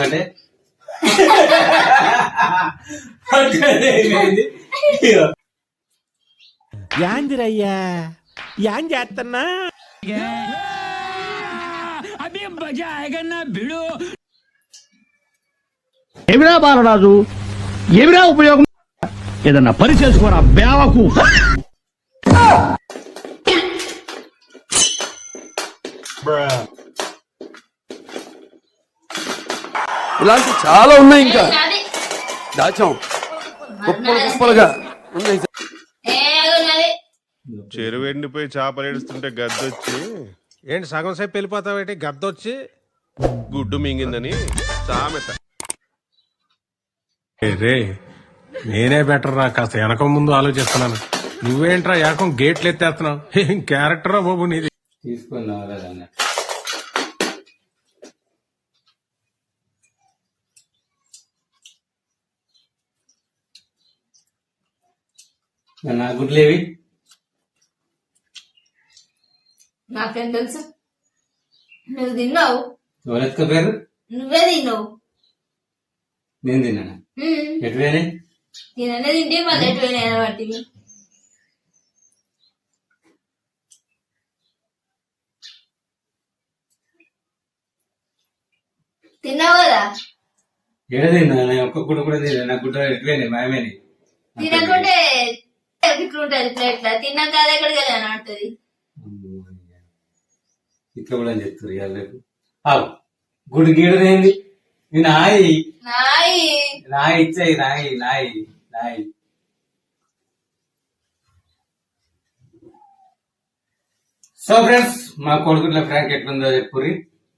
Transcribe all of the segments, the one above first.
అంటే. యాందిరయ్యా. యాం చేస్తున్నా ఏమిరా బాలరాజు? ఏమిరా ఉపయోగం? ఏదన్నా పని చేసుకోరా బేవకు. ఇలాంటి చాలా ఉన్నాయి ఇంకా. దాచాం. కుప్పలు కుప్పలుగా ఉన్నాయి. చెరువు ఎండిపోయి చేపలు ఏడుస్తుంటే గద్దొచ్చి. ఏంటి సగం సేపు వెళ్ళిపోతావేంటి? గద్దొచ్చి? గుడ్డు మింగిందని సామెత. రే నేనే బెటర్ రా కాస్త వెనక ముందు ఆలోచిస్తున్నాను. నువ్వేంట్రా ఏకం గేట్లు ఎత్తేస్తున్నావు? ఏం క్యారెక్టరా బాబు నీది? తీసుకున్నావు నా గుడ్లేవి నాకేం తెలుసు? నువ్వు తిన్నావు? ఎవరు ఎత్తుకపోయారు నువ్వే తిన్నావు. నేను తిన్నాను. ఎటువేనే తిననే తింటే మళ్ళీ ఎటు పోయినా వాటివి తిన్నావు కదా? ఏడ తిన్నా నేను ఒక్క గుడ్డ కూడా తిన్నా నా గుడ్డ ఎటువేనే మాయమేని. తినకుంటే ఇట్లుంటది ప్లేట్ల తిన్నాక అది ఎక్కడికి వెళ్ళాను అంటది? ఇట్లా కూడా చెప్తారు ఇవాళ గుడి గీడదేంది నాయి. నాయి. నాయి ఇచ్చాయి నాయి నాయి నాయి. సో ఫ్రెండ్స్ మా కోడిగుడ్ల ఫ్రాంక్ ఎట్లుందో చెప్పుర్రి.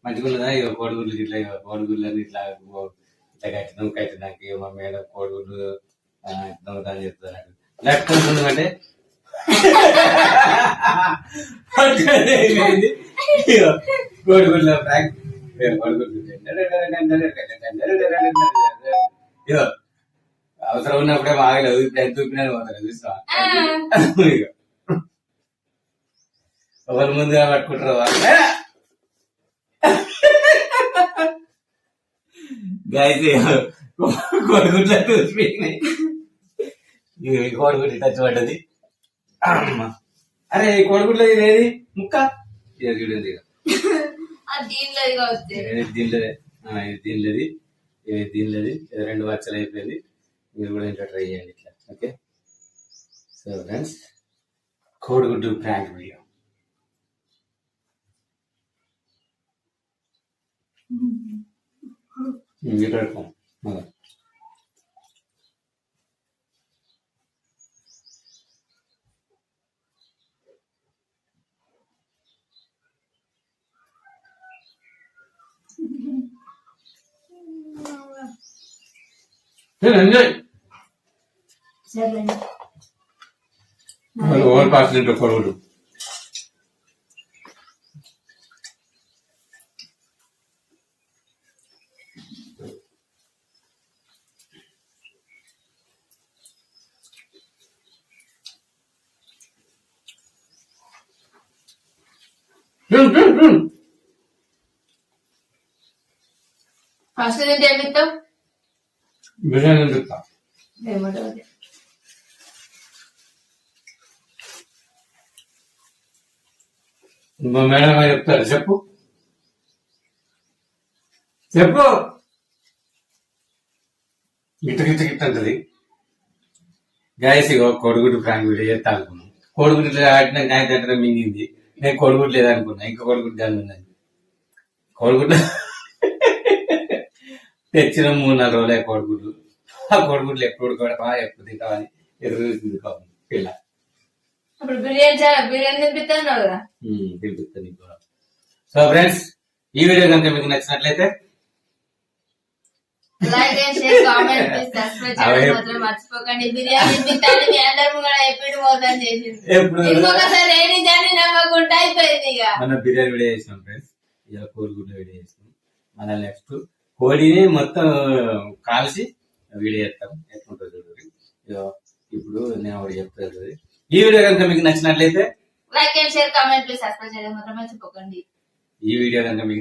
మంచిగా ఉన్నదా ఇక కోడిగుడ్లు ఇట్లా కోడిగుడ్లని ఇట్లా ఇట్లా కట్టినాం కట్టినాక మా మేడం కోడిగుడ్లు దొంగతనం చెప్తాను లేకపోతే అంటే ఫ్రాంక్ కోడిగుడ్లు అవసరం ఉన్నప్పుడే బాగలేదు ఇప్పుడు ఎంత చూపినా పోతారు ఎవరు ముందుగా పట్టుకుంటారు వాళ్ళు. గాయస్ కోడిగుడ్ల ఈ కోడిగుడ్డు టచ్ పడ్డది. అమ్మ. అరే కోడిగుడ్ల ఇది ఏది? ముక్క? ఇది చూడండి ఇక. దీనిలోదే? ఆ, ఇది దీనిలోది. ఇది దీనిలోది? రెండు వచ్చలు అయిపోయింది. మీరు కూడా ఇంట్లో ట్రై చేయండి ఇట్లా ఓకే? సో ఫ్రెండ్స్ కోడిగుడ్డు ప్రాంక్ వీడియో. పెట్టుకోం మళ్ళా. Hemen ne? Oğul pasını da korudu. Hıh hıh hıh. Pasını devlettim. Biryani తింటా ఏమంటావు మా మేడం గారు చెప్తారు చెప్పు. చెప్పు. గిట్ట గిట్ట గిట్ట అంటది. గాయస్ ఇగో కోడిగుడ్డు ప్రాంక్ వీడియో చేస్తా అనుకున్నాం. కోడిగుడ్డు ఇట్లా ఆడినా గాయ దగ్గర మింగింది. నేను కోడిగుడ్డు లేదనుకున్నా ఇంకా కోడిగుడ్డు దాని ఉందని. కోడిగుడ్డు తెచ్చిన మూడు నాలుగు రోజులే కోడిగుడ్లు. ఆ కోడిగుడ్లు ఎప్పుడు కొడతా ఎప్పుడు తింటామని ఎదురు చూసింది పాపం పిల్ల. ఇప్పుడు బిర్యానీ బిర్యానీ తినిపిస్తాను కదా? సో ఫ్రెండ్స్ ఈ వీడియో కనుక మీకు నచ్చినట్లయితే like and share comment please subscribe చేయడం అవే- మాత్రం మర్చిపోకండి. బిర్యానీ తింటాను మీ అందరం కూడా ఎప్పుడు మోసం చేసింది ఎప్పుడు? ఇంకొకసారి ఏది దాన్ని నమ్మకుండా అయిపోయింది ఇక. మన బిర్యానీ వీడియో చేసినాం ఫ్రెండ్స్. ఇలా కోడిగుడ్డు వీడియో చేసినాం. మన నెక్స్ట్ కోడిని మొత్తం కాల్చి వీడియో చేస్తాం ఎట్లుంటుంది చూడండి. ఇప్పుడు నేను ఒకటి చెప్తాను. ఈ వీడియో కనుక మీకు నచ్చినట్లయితే like and share comment please subscribe చేయడం మాత్రం మర్చిపోకండి. ఈ వీడియో కనుక మీకు